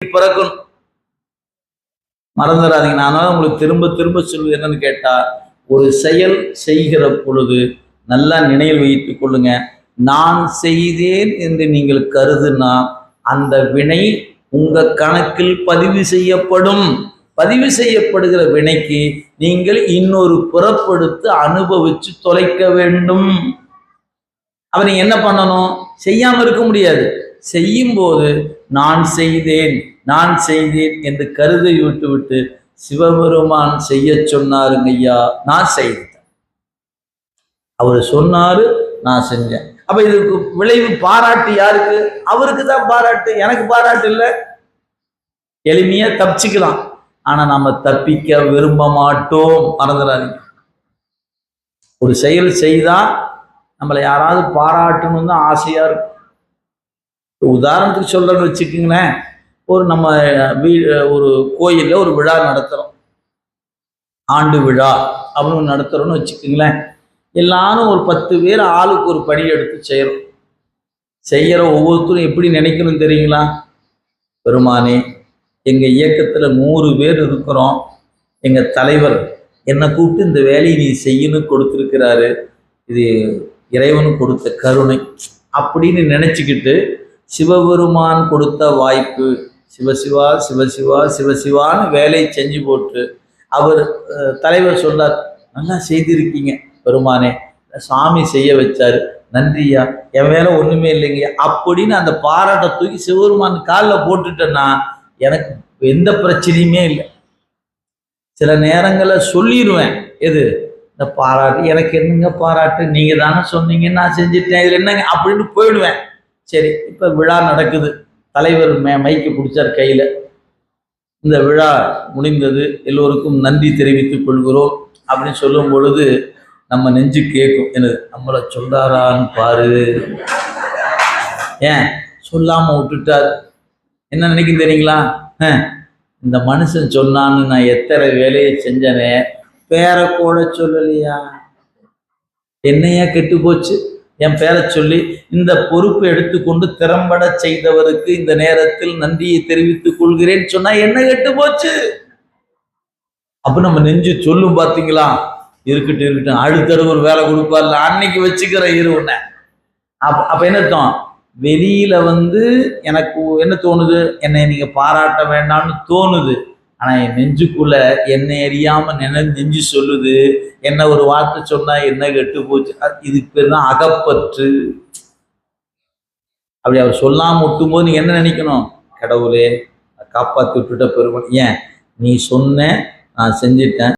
பிறக்கணும் மறந்துடாதீங்க. நான் உங்களுக்கு திரும்ப திரும்ப சொல்வது என்னன்னு கேட்டா ஒரு செயல் செய்கிற பொழுது நல்லா நினைவில் வைத்துக் கொள்ளுங்க. நான் செய்தேன் என்று நீங்கள் கருதுனா அந்த வினை உங்க கணக்கில் பதிவு செய்யப்படும். பதிவு செய்யப்படுகிற வினைக்கு நீங்கள் இன்னொரு புறப்படுத்து அனுபவிச்சு தொலைக்க வேண்டும். அப்ப நீங்க என்ன பண்ணணும்? செய்யாம இருக்க முடியாது. செய்யும் போது நான் செய்தேன் நான் செய்தேன் என்று கருதை விட்டு விட்டு சிவபெருமான் செய்ய சொன்னாருங்க ஐயா நான் செய்தேன் அவர் சொன்னாரு நான் செஞ்சேன். அப்ப இதுக்கு விளைவு பாராட்டு யாருக்கு? அவருக்கு தான் பாராட்டு எனக்கு பாராட்டு இல்லை. எளிமையா தப்பிச்சுக்கலாம். ஆனா நம்ம தப்பிக்க விரும்ப மாட்டோம் மறந்துடாதீங்க. ஒரு செயல் செய்தா நம்மளை யாராவது பாராட்டணும்னு தான் ஆசையா இருக்கும். உதாரணத்துக்கு சொல்றேன்னு வச்சுக்கோங்களேன். ஒரு நம்ம வீ ஒரு கோயிலில் ஒரு விழா நடத்துகிறோம் ஆண்டு விழா அப்படின்னு நடத்துகிறோம்னு வச்சுக்கோங்களேன். எல்லாரும் ஒரு பத்து பேர் ஆளுக்கு ஒரு படி எடுத்து செய்கிறோம் செய்கிற ஒவ்வொருத்தரும் எப்படி நினைக்கணும் தெரியுங்களா? பெருமானே எங்கள் இயக்கத்தில் நூறு பேர் இருக்கிறோம். எங்கள் தலைவர் என்னை கூப்பிட்டு இந்த வேலையை நீ செய்யணும் கொடுத்துருக்கிறாரு. இது இறைவனும் கொடுத்த கருணை. அப்படின்னு நினச்சிக்கிட்டு சிவபெருமான் கொடுத்த வாய்ப்பு. சிவசிவா சிவசிவா சிவசிவான்னு வேலையை செஞ்சு போட்டு அவர் தலைவர் சொன்னார் நல்லா செய்திருக்கீங்க பெருமானே. சாமி செய்ய வச்சார். நன்றியா. என் வேலை ஒன்றுமே இல்லைங்க. அப்படின்னு அந்த பாராட்டை தூக்கி சிவபெருமான் காலில் போட்டுட்டேன்னா எனக்கு எந்த பிரச்சனையுமே இல்லை. சில நேரங்களில் சொல்லிடுவேன் எது? இந்த பாராட்டு எனக்கு என்னங்க பாராட்டு? நீங்கள் தானே சொன்னீங்க நான் செஞ்சுட்டேன். இதில் என்னங்க? அப்படின்னு போயிடுவேன். சரி இப்போ விழா நடக்குது. தலைவர் மே மைக்கு பிடிச்சார் கையில். இந்த விழா முடிந்தது. எல்லோருக்கும் நன்றி தெரிவித்துக் கொள்கிறோம். அப்படின்னு சொல்லும் பொழுது நம்ம நெஞ்சு கேட்கும் என்னது நம்மளை சொல்கிறாரான்னு பாரு. ஏன்? சொல்லாமல் விட்டுட்டார். என்ன நினைக்கும் தெரியுங்களா? இந்த மனுஷன் சொன்னான்னு நான் எத்தனை வேலையை செஞ்சனே. பேரை கூட சொல்லலையா? என்னையா கெட்டு போச்சு? என் பேரை சொல்லி இந்த பொறுப்பை எடுத்துக்கொண்டு திறம்பட செய்தவருக்கு இந்த நேரத்தில் நன்றியை தெரிவித்துக் கொள்கிறேன் சொன்னா என்ன கெட்டு போச்சு? அப்ப நம்ம நெஞ்சு சொல்லும் பாத்தீங்களா? இருக்கட்டும் இருக்கட்டும். அடுத்தடவை ஒரு வேலை கொடுப்பார்ல. அன்னைக்கு வச்சுக்கிற இரு உன்னை. அப்ப அப்ப என்ன அர்த்தம்? வெளியில வந்து எனக்கு என்ன தோணுது? என்னை நீங்க பாராட்ட வேண்டாம்னு தோணுது. ஆனா என் நெஞ்சுக்குள்ள என்னை அறியாம நினை நெஞ்சு சொல்லுது. என்ன ஒரு வார்த்தை சொன்னா என்ன கெட்டு போச்சு. இதுக்கு பேர் தான் அகப்பற்று. அப்படி அவர் சொல்லாம ஒட்டும் போது நீங்க என்ன நினைக்கணும்? கடவுளே காப்பாத்தி விட்டுட்ட பெருமை ஏன்? நீ சொன்ன நான் செஞ்சிட்டேன்.